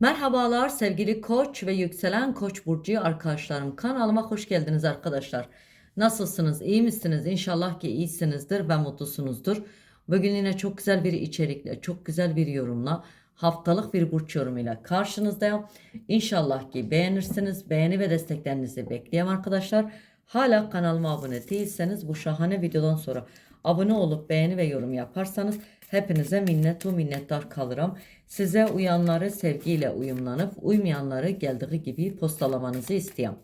Merhabalar sevgili koç ve yükselen koç burcu arkadaşlarım. Kanalıma hoş geldiniz arkadaşlar. Nasılsınız? İyi misiniz? İnşallah ki iyisinizdir ve mutlusunuzdur. Bugün yine çok güzel bir içerikle, çok güzel bir yorumla, haftalık bir burç yorumuyla karşınızdayım. İnşallah ki beğenirsiniz. Beğeni ve desteklerinizi bekliyorum arkadaşlar. Hala kanalıma abone değilseniz bu şahane videodan sonra abone olup beğeni ve yorum yaparsanız hepinize minnet minnettar kalırım. Size uyanları sevgiyle uyumlanıp uymayanları geldiği gibi postalamanızı istiyorum.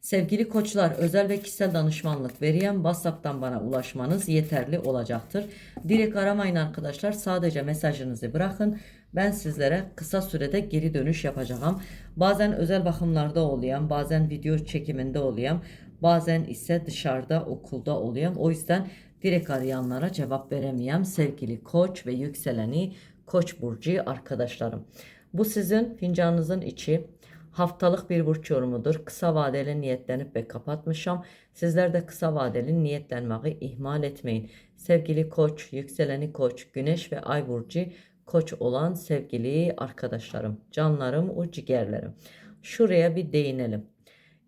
Sevgili koçlar özel ve kişisel danışmanlık veriyen WhatsApp'tan bana ulaşmanız yeterli olacaktır. Direkt aramayın arkadaşlar sadece mesajınızı bırakın. Ben sizlere kısa sürede geri dönüş yapacağım. Bazen özel bakımlarda oluyorum, bazen video çekiminde oluyorum, bazen ise dışarıda okulda oluyorum. O yüzden direkt arayanlara cevap veremeyem sevgili koç ve yükseleni koç burcu arkadaşlarım. Bu sizin fincanınızın içi haftalık bir burç yorumudur. Kısa vadeli niyetlenip ve kapatmışam. Sizler de kısa vadeli niyetlenmeyi ihmal etmeyin. Sevgili koç, yükseleni koç, güneş ve ay burcu koç olan sevgili arkadaşlarım, canlarım, o. Şuraya bir değinelim.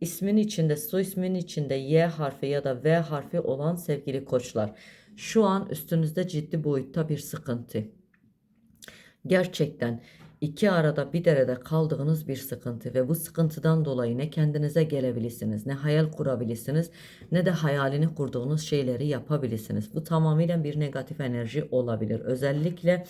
İsmin içinde, su ismin içinde Y harfi ya da V harfi olan sevgili koçlar. Şu an üstünüzde ciddi boyutta bir sıkıntı. Gerçekten iki arada bir derede kaldığınız bir sıkıntı ve bu sıkıntıdan dolayı ne kendinize gelebilirsiniz, ne hayal kurabilirsiniz, ne de hayalini kurduğunuz şeyleri yapabilirsiniz. Bu tamamıyla bir negatif enerji olabilir. Özellikle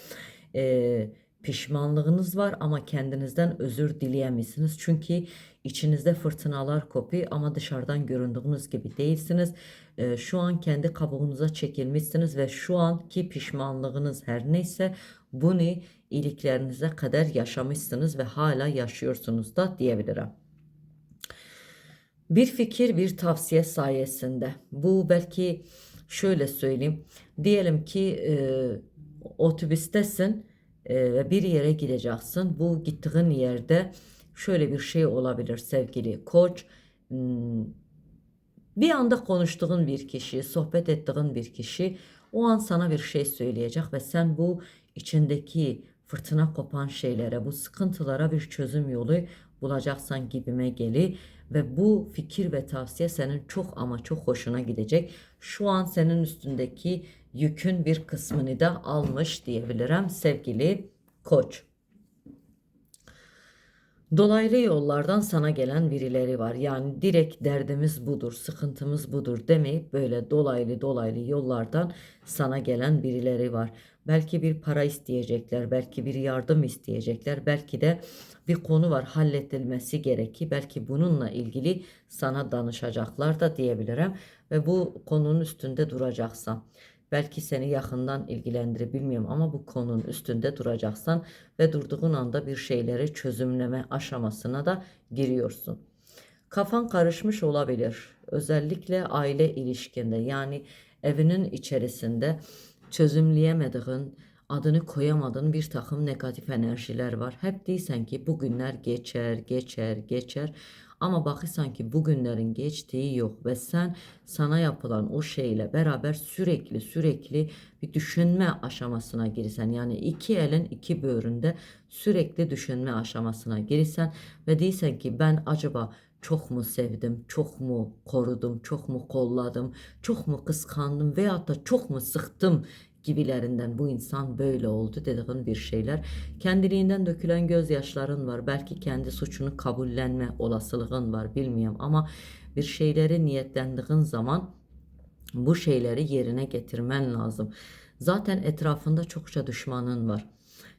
e, pişmanlığınız var ama kendinizden özür dileyemezsiniz. Çünkü içinizde fırtınalar kopuyor ama dışarıdan göründüğünüz gibi değilsiniz. E, şu an kendi kabuğunuza çekilmişsiniz ve şu anki pişmanlığınız her neyse bunu iliklerinize kadar yaşamışsınız ve hala yaşıyorsunuz da diyebilirim. Bir fikir, bir tavsiye sayesinde. Bu belki şöyle söyleyeyim. Diyelim ki e, otobüstesin e, bir yere gideceksin. Bu gittiğin yerde şöyle bir şey olabilir sevgili koç. Hmm, bir anda konuştuğun bir kişi, sohbet ettiğin bir kişi o an sana bir şey söyleyecek ve sen bu içindeki fırtına kopan şeylere, bu sıkıntılara bir çözüm yolu bulacaksan gibime geli ve bu fikir ve tavsiye senin çok ama çok hoşuna gidecek. Şu an senin üstündeki yükün bir kısmını da almış diyebilirim sevgili koç. Dolaylı yollardan sana gelen birileri var. Yani direkt derdimiz budur, sıkıntımız budur demeyip böyle dolaylı dolaylı yollardan sana gelen birileri var. Belki bir para isteyecekler, belki bir yardım isteyecekler, belki de bir konu var halledilmesi gerekir. Belki bununla ilgili sana danışacaklar da diyebilirim ve bu konunun üstünde duracaksan. Belki seni yakından ilgilendirir bilmiyorum ama bu konunun üstünde duracaksan ve durduğun anda bir şeyleri çözümleme aşamasına da giriyorsun. Kafan karışmış olabilir. Özellikle aile ilişkinde yani evinin içerisinde çözümleyemediğin, adını koyamadığın bir takım negatif enerjiler var. Hep değilsen ki bu günler geçer, geçer, geçer. Ama bakırsan ki bugünlerin geçtiği yok ve sen sana yapılan o şeyle beraber sürekli sürekli bir düşünme aşamasına girsen yani iki elin iki böğründe sürekli düşünme aşamasına girsen ve değilsen ki ben acaba çok mu sevdim, çok mu korudum, çok mu kolladım, çok mu kıskandım veyahut da çok mu sıktım gibilerinden bu insan böyle oldu dediğin bir şeyler. Kendiliğinden dökülen gözyaşların var. Belki kendi suçunu kabullenme olasılığın var bilmiyorum ama bir şeyleri niyetlendiğin zaman bu şeyleri yerine getirmen lazım. Zaten etrafında çokça düşmanın var.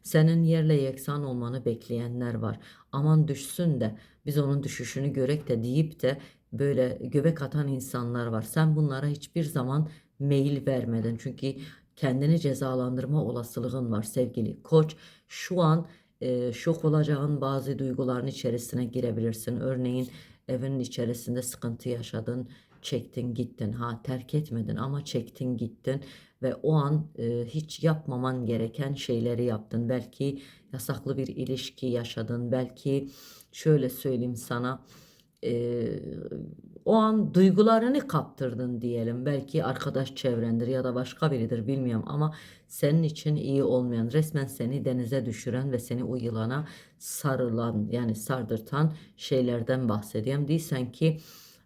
Senin yerle yeksan olmanı bekleyenler var. Aman düşsün de biz onun düşüşünü görek de deyip de böyle göbek atan insanlar var. Sen bunlara hiçbir zaman mail vermedin. Çünkü kendini cezalandırma olasılığın var sevgili koç. Şu an e, şok olacağın bazı duyguların içerisine girebilirsin. Örneğin evinin içerisinde sıkıntı yaşadın, çektin gittin. Ha terk etmedin ama çektin gittin ve o an e, hiç yapmaman gereken şeyleri yaptın. Belki yasaklı bir ilişki yaşadın. Belki şöyle söyleyeyim sana e, o an duygularını kaptırdın diyelim. Belki arkadaş çevrendir ya da başka biridir bilmiyorum ama senin için iyi olmayan, resmen seni denize düşüren ve seni o yılana sarılan yani sardırtan şeylerden bahsediyorum. Değilsen ki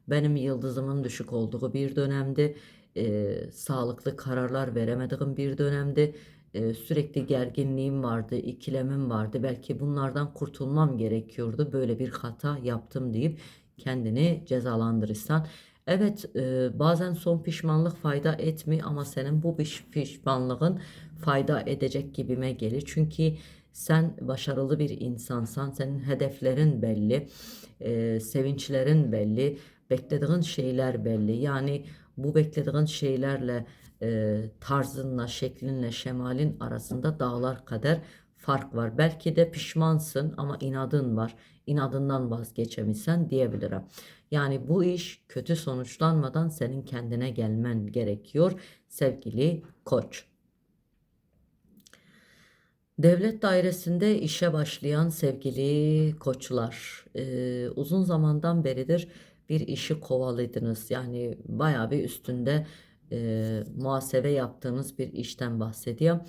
benim yıldızımın düşük olduğu bir dönemdi. Ee, sağlıklı kararlar veremediğim bir dönemdi. Ee, sürekli gerginliğim vardı, ikilemim vardı. Belki bunlardan kurtulmam gerekiyordu. Böyle bir hata yaptım deyip kendini cezalandırırsan. Evet, e, bazen son pişmanlık fayda etmiyor ama senin bu piş- pişmanlığın fayda edecek gibime gelir. Çünkü sen başarılı bir insansan, senin hedeflerin belli, e, sevinçlerin belli, beklediğin şeyler belli. Yani bu beklediğin şeylerle e, tarzınla, şeklinle, şemalin arasında dağlar kadar fark var. Belki de pişmansın ama inadın var. İnadından vazgeçemişsen diyebilirim. Yani bu iş kötü sonuçlanmadan senin kendine gelmen gerekiyor sevgili koç. Devlet dairesinde işe başlayan sevgili koçlar, e, uzun zamandan beridir bir işi kovaladınız. Yani bayağı bir üstünde e, muhasebe yaptığınız bir işten bahsediyorum.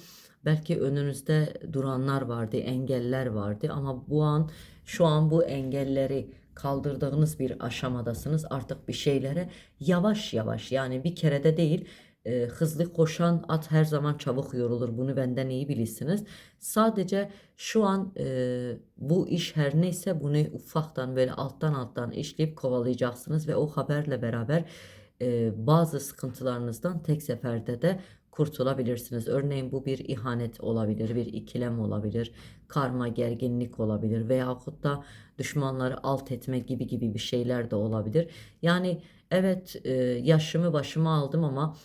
Belki önünüzde duranlar vardı, engeller vardı ama bu an şu an bu engelleri kaldırdığınız bir aşamadasınız. Artık bir şeylere yavaş yavaş yani bir kerede değil e, hızlı koşan at her zaman çabuk yorulur. Bunu benden iyi bilirsiniz. Sadece şu an e, bu iş her neyse bunu ufaktan böyle alttan alttan işleyip kovalayacaksınız ve o haberle beraber bazı sıkıntılarınızdan tek seferde de kurtulabilirsiniz. Örneğin bu bir ihanet olabilir, bir ikilem olabilir, karma gerginlik olabilir veyahut da düşmanları alt etme gibi gibi bir şeyler de olabilir. Yani evet yaşımı başıma aldım ama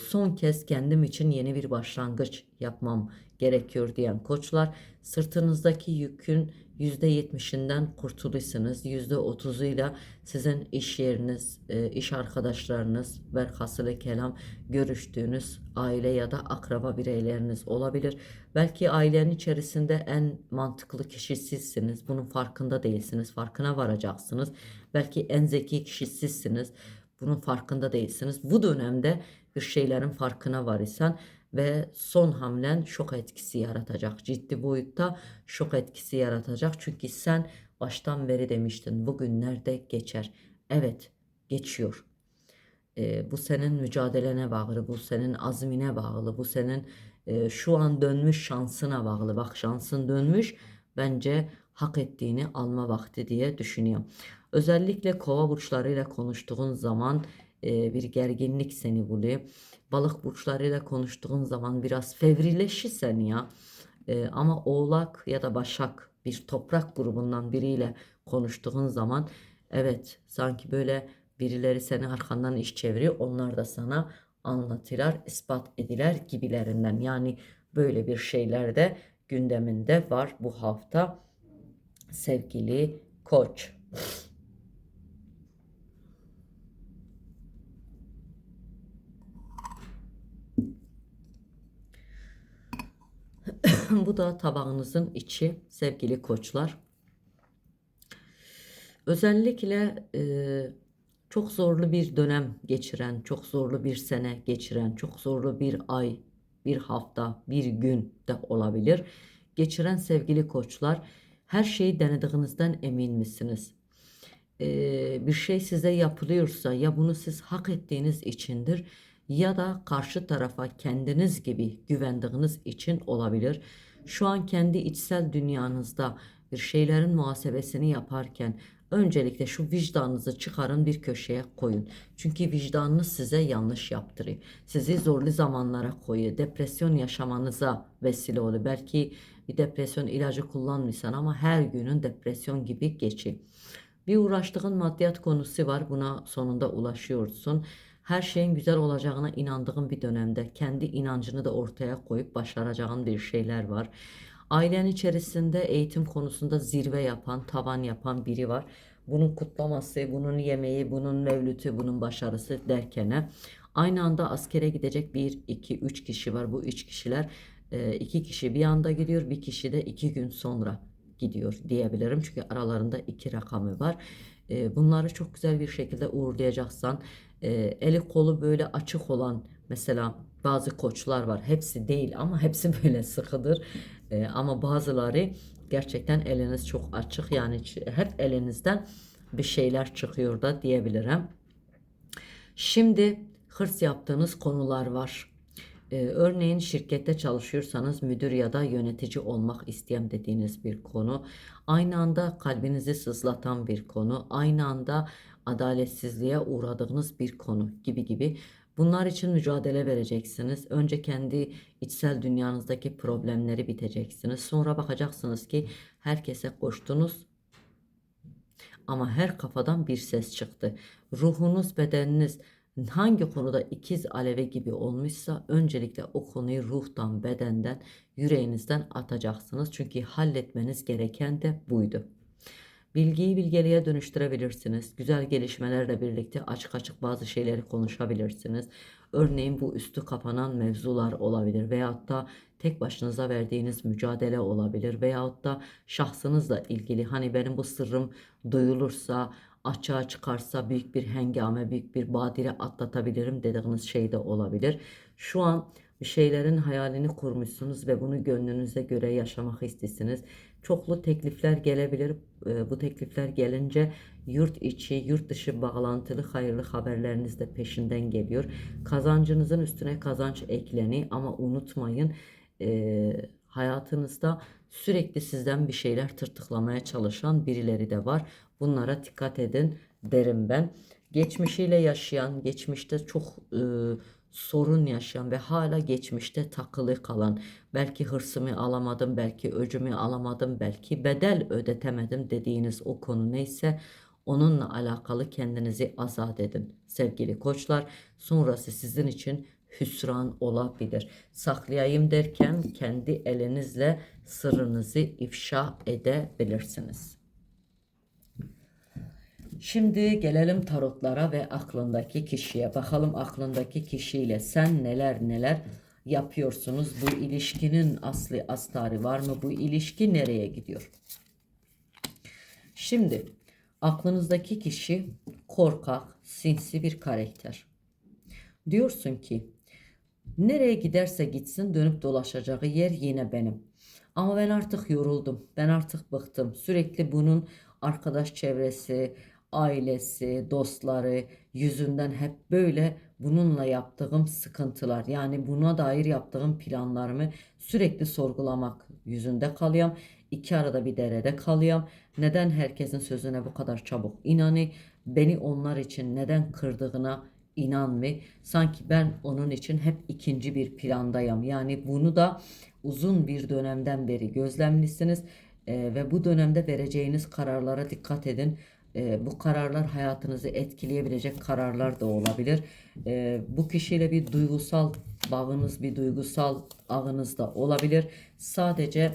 son kez kendim için yeni bir başlangıç yapmam gerekiyor diyen koçlar sırtınızdaki yükün %70'inden kurtulursunuz. %30'uyla sizin iş yeriniz, e, iş arkadaşlarınız, velhasılı kelam görüştüğünüz aile ya da akraba bireyleriniz olabilir. Belki ailenin içerisinde en mantıklı kişi sizsiniz. Bunun farkında değilsiniz. Farkına varacaksınız. Belki en zeki kişi sizsiniz. Bunun farkında değilsiniz. Bu dönemde bir şeylerin farkına varırsan ve son hamlen şok etkisi yaratacak. Ciddi boyutta şok etkisi yaratacak. Çünkü sen baştan beri demiştin bugünlerde geçer. Evet geçiyor. E, bu senin mücadelene bağlı, bu senin azmine bağlı, bu senin e, şu an dönmüş şansına bağlı. Bak şansın dönmüş bence hak ettiğini alma vakti diye düşünüyorum. Özellikle kova burçlarıyla konuştuğun zaman e, bir gerginlik seni buluyor. Balık burçlarıyla konuştuğun zaman biraz fevrileşirsen ya. E, ama oğlak ya da başak bir toprak grubundan biriyle konuştuğun zaman evet sanki böyle birileri seni arkandan iş çeviriyor. Onlar da sana anlatılar, ispat ediler gibilerinden. Yani böyle bir şeyler de gündeminde var bu hafta sevgili koç. Bu da tabağınızın içi sevgili koçlar. Özellikle e, çok zorlu bir dönem geçiren, çok zorlu bir sene geçiren, çok zorlu bir ay, bir hafta, bir gün de olabilir. Geçiren sevgili koçlar, her şeyi denediğinizden emin misiniz? Ee, bir şey size yapılıyorsa ya bunu siz hak ettiğiniz içindir ya da karşı tarafa kendiniz gibi güvendiğiniz için olabilir. Şu an kendi içsel dünyanızda bir şeylerin muhasebesini yaparken öncelikle şu vicdanınızı çıkarın bir köşeye koyun. Çünkü vicdanınız size yanlış yaptırıyor. Sizi zorlu zamanlara koyuyor. Depresyon yaşamanıza vesile oluyor. Belki bir depresyon ilacı kullanmışsan ama her günün depresyon gibi geçiyor. Bir uğraştığın maddiyat konusu var. Buna sonunda ulaşıyorsun. Her şeyin güzel olacağına inandığın bir dönemde kendi inancını da ortaya koyup başaracağın bir şeyler var. Ailen içerisinde eğitim konusunda zirve yapan, tavan yapan biri var. Bunun kutlaması, bunun yemeği, bunun mevlütü, bunun başarısı derkene aynı anda askere gidecek bir, iki, üç kişi var. Bu üç kişiler e, iki kişi bir anda gidiyor, bir kişi de iki gün sonra gidiyor diyebilirim. Çünkü aralarında iki rakamı var. E, bunları çok güzel bir şekilde uğurlayacaksan e, eli kolu böyle açık olan mesela bazı koçlar var. Hepsi değil ama hepsi böyle sıkıdır. E, ama bazıları gerçekten eliniz çok açık yani hep elinizden bir şeyler çıkıyor da diyebilirim. Şimdi hırs yaptığınız konular var. Ee, örneğin şirkette çalışıyorsanız müdür ya da yönetici olmak isteyen dediğiniz bir konu. Aynı anda kalbinizi sızlatan bir konu. Aynı anda adaletsizliğe uğradığınız bir konu gibi gibi. Bunlar için mücadele vereceksiniz. Önce kendi içsel dünyanızdaki problemleri biteceksiniz. Sonra bakacaksınız ki herkese koştunuz ama her kafadan bir ses çıktı. Ruhunuz, bedeniniz hangi konuda ikiz alevi gibi olmuşsa öncelikle o konuyu ruhtan, bedenden, yüreğinizden atacaksınız. Çünkü halletmeniz gereken de buydu. Bilgiyi bilgeliğe dönüştürebilirsiniz. Güzel gelişmelerle birlikte açık açık bazı şeyleri konuşabilirsiniz. Örneğin bu üstü kapanan mevzular olabilir veyahut da tek başınıza verdiğiniz mücadele olabilir veyahut da şahsınızla ilgili hani benim bu sırrım duyulursa açığa çıkarsa büyük bir hengame, büyük bir badire atlatabilirim dediğiniz şey de olabilir. Şu an bir şeylerin hayalini kurmuşsunuz ve bunu gönlünüze göre yaşamak istesiniz. Çoklu teklifler gelebilir. Ee, Bu teklifler gelince yurt içi, yurt dışı bağlantılı hayırlı haberleriniz de peşinden geliyor. Kazancınızın üstüne kazanç ekleni ama unutmayın e, hayatınızda sürekli sizden bir şeyler tırtıklamaya çalışan birileri de var. Bunlara dikkat edin derim ben. Geçmişiyle yaşayan, geçmişte çok e, sorun yaşayan ve hala geçmişte takılı kalan, belki hırsımı alamadım, belki öcümü alamadım, belki bedel ödetemedim dediğiniz o konu neyse onunla alakalı kendinizi azat edin sevgili koçlar. Sonrası sizin için hüsran olabilir. Saklayayım derken kendi elinizle sırrınızı ifşa edebilirsiniz. Şimdi gelelim tarotlara ve aklındaki kişiye. Bakalım aklındaki kişiyle sen neler neler yapıyorsunuz? Bu ilişkinin aslı astarı var mı? Bu ilişki nereye gidiyor? Şimdi aklınızdaki kişi korkak, sinsi bir karakter. Diyorsun ki nereye giderse gitsin dönüp dolaşacağı yer yine benim. Ama ben artık yoruldum. Ben artık bıktım. Sürekli bunun arkadaş çevresi, ailesi, dostları yüzünden hep böyle bununla yaptığım sıkıntılar yani buna dair yaptığım planlarımı sürekli sorgulamak yüzünde kalıyorum. İki arada bir derede kalıyorum. Neden herkesin sözüne bu kadar çabuk inanı? Beni onlar için neden kırdığına inan mı? Sanki ben onun için hep ikinci bir plandayım. Yani bunu da uzun bir dönemden beri gözlemlisiniz Ee, ve bu dönemde vereceğiniz kararlara dikkat edin. Ee, bu kararlar hayatınızı etkileyebilecek kararlar da olabilir. Ee, bu kişiyle bir duygusal bağınız, bir duygusal ağınız da olabilir. Sadece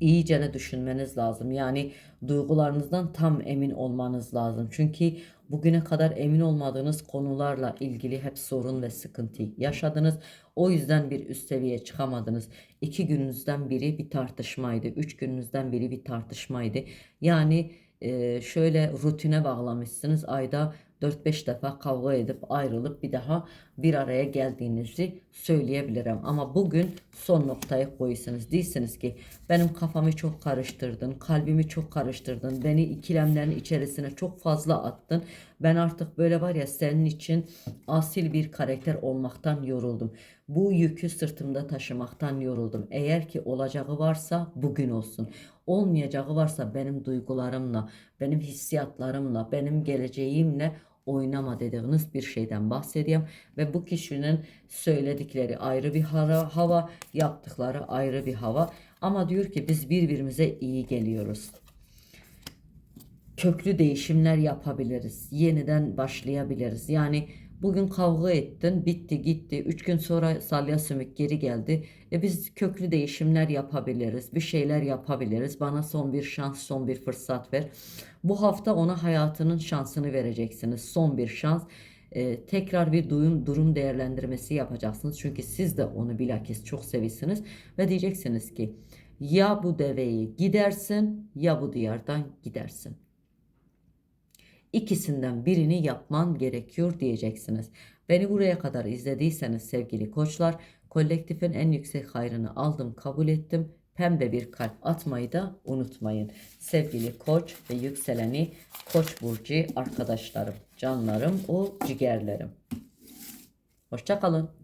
iyicene düşünmeniz lazım. Yani duygularınızdan tam emin olmanız lazım. Çünkü bugüne kadar emin olmadığınız konularla ilgili hep sorun ve sıkıntı yaşadınız. O yüzden bir üst seviyeye çıkamadınız. İki gününüzden biri bir tartışmaydı. Üç gününüzden biri bir tartışmaydı. Yani e, şöyle rutine bağlamışsınız. Ayda 4-5 defa kavga edip ayrılıp bir daha bir araya geldiğinizi söyleyebilirim. Ama bugün son noktayı koyuyorsunuz. Değilsiniz ki benim kafamı çok karıştırdın, kalbimi çok karıştırdın, beni ikilemlerin içerisine çok fazla attın. Ben artık böyle var ya senin için asil bir karakter olmaktan yoruldum. Bu yükü sırtımda taşımaktan yoruldum. Eğer ki olacağı varsa bugün olsun. Olmayacağı varsa benim duygularımla, benim hissiyatlarımla, benim geleceğimle oynama dediğiniz bir şeyden bahsediyorum ve bu kişinin söyledikleri ayrı bir hava, hava yaptıkları ayrı bir hava ama diyor ki biz birbirimize iyi geliyoruz köklü değişimler yapabiliriz. Yeniden başlayabiliriz. Yani bugün kavga ettin, bitti gitti. Üç gün sonra salya sümük geri geldi. E biz köklü değişimler yapabiliriz. Bir şeyler yapabiliriz. Bana son bir şans, son bir fırsat ver. Bu hafta ona hayatının şansını vereceksiniz. Son bir şans. E, tekrar bir durum, durum değerlendirmesi yapacaksınız. Çünkü siz de onu bilakis çok seviyorsunuz. Ve diyeceksiniz ki ya bu deveyi gidersin ya bu diyardan gidersin. İkisinden birini yapman gerekiyor diyeceksiniz. Beni buraya kadar izlediyseniz sevgili koçlar, kolektifin en yüksek hayrını aldım, kabul ettim. Pembe bir kalp atmayı da unutmayın. Sevgili koç ve yükseleni koç burcu arkadaşlarım, canlarım, o ciğerlerim. Hoşça kalın.